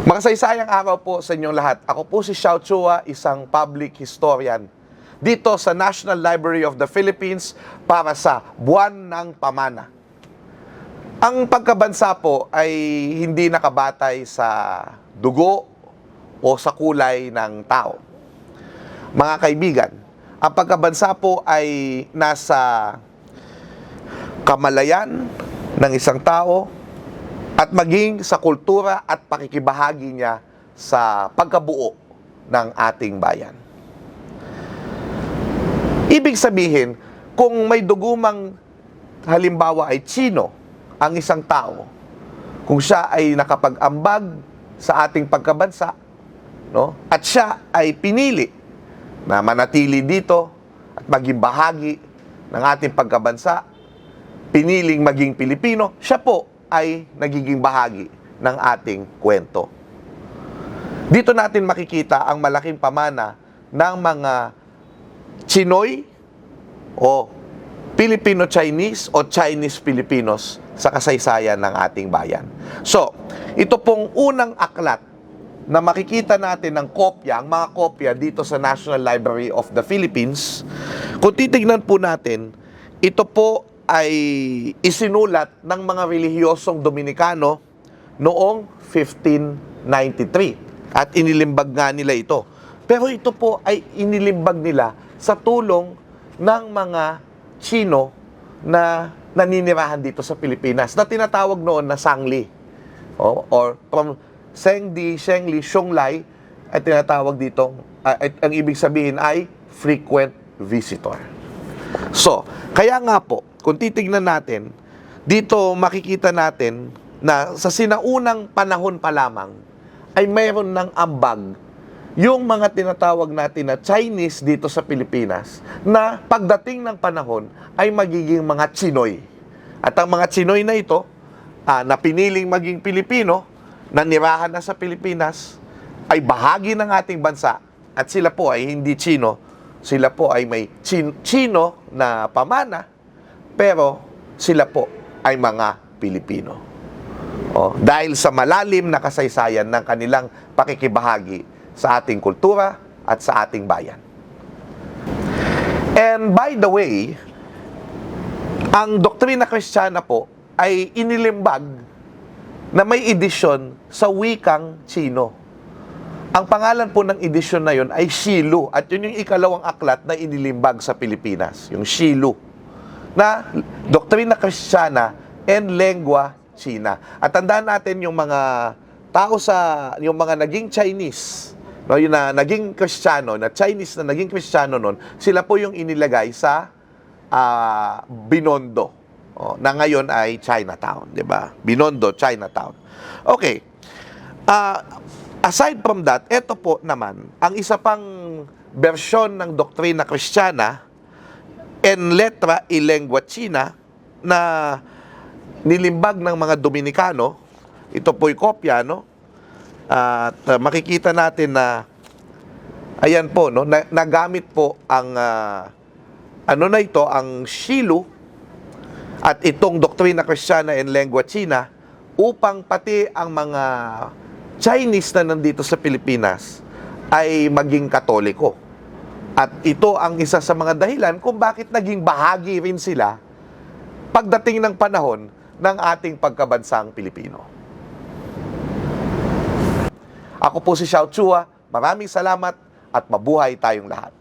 Makasaysayang araw po sa inyong lahat. Ako po si Xiao Chua, isang public historian dito sa National Library of the Philippines para sa Buwan ng Pamana. Ang pagkabansa po ay hindi nakabatay sa dugo o sa kulay ng tao. Mga kaibigan, ang pagkabansa po ay nasa kamalayan ng isang tao at maging sa kultura at pakikibahagi niya sa pagkabuo ng ating bayan. Ibig sabihin, kung may dugumang halimbawa ay Chino ang isang tao, kung siya ay nakapag-ambag sa ating pagkabansa, no? At siya ay pinili na manatili dito at maging bahagi ng ating pagkabansa, piniling maging Pilipino, siya po ay nagiging bahagi ng ating kwento. Dito natin makikita ang malaking pamana ng mga Chinoy o Filipino-Chinese o Chinese-Filipinos sa kasaysayan ng ating bayan. So, ito pong unang aklat na makikita natin ng kopya, ang mga kopya dito sa National Library of the Philippines. Kung titignan po natin, ito po ay isinulat ng mga relihiyosong Dominikano noong 1593 at inilimbag nga nila ito. Pero ito po ay inilimbag nila sa tulong ng mga Chino na naninirahan dito sa Pilipinas na tinatawag noon na Sangli. O, or from Sengdi, Shengli, Xiongli ay tinatawag dito, ah, ay- ang ibig sabihin ay frequent visitor. So, kaya nga po, kung titignan natin, dito makikita natin na sa sinaunang panahon pa lamang ay mayroon ng ambag. Yung mga tinatawag natin na Chinese dito sa Pilipinas na pagdating ng panahon ay magiging mga Chinoy. At ang mga Chinoy na ito, ah, na piniling maging Pilipino, na nirahan na sa Pilipinas, ay bahagi ng ating bansa. At sila po ay hindi Chino, sila po ay may Chin- Chino na pamana, pero sila po ay mga Pilipino. O, dahil sa malalim na kasaysayan ng kanilang pakikibahagi sa ating kultura at sa ating bayan. And by the way, ang doktrina kristyana po ay inilimbag na may edisyon sa wikang Chino. Ang pangalan po ng edisyon na yon ay Shilu at yun yung ikalawang aklat na inilimbag sa Pilipinas, yung Shilu na doktrina kristyana and lengua China. At tandaan natin yung mga tao sa yung mga naging Chinese, no, yung na naging Kristiyano, na Chinese na naging Kristiyano noon, sila po yung inilagay sa ah, Binondo, oh, na ngayon ay Chinatown, 'di ba? Binondo, Chinatown. Okay. Ah, aside from that, ito po naman ang isa pang bersyon ng doktrina Kristiyana en letra y lengua China na nilimbag ng mga Dominikano. Ito po'y kopya, no? At uh, makikita natin na ayan po, no? Na, nagamit po ang ah, ano na ito, ang Shilu at itong doktrina Kristiyana en lengua China upang pati ang mga Chinese na nandito sa Pilipinas ay maging katoliko. At ito ang isa sa mga dahilan kung bakit naging bahagi rin sila pagdating ng panahon ng ating pagkabansang Pilipino. Ako po si Xiao Chua. Maraming salamat at mabuhay tayong lahat.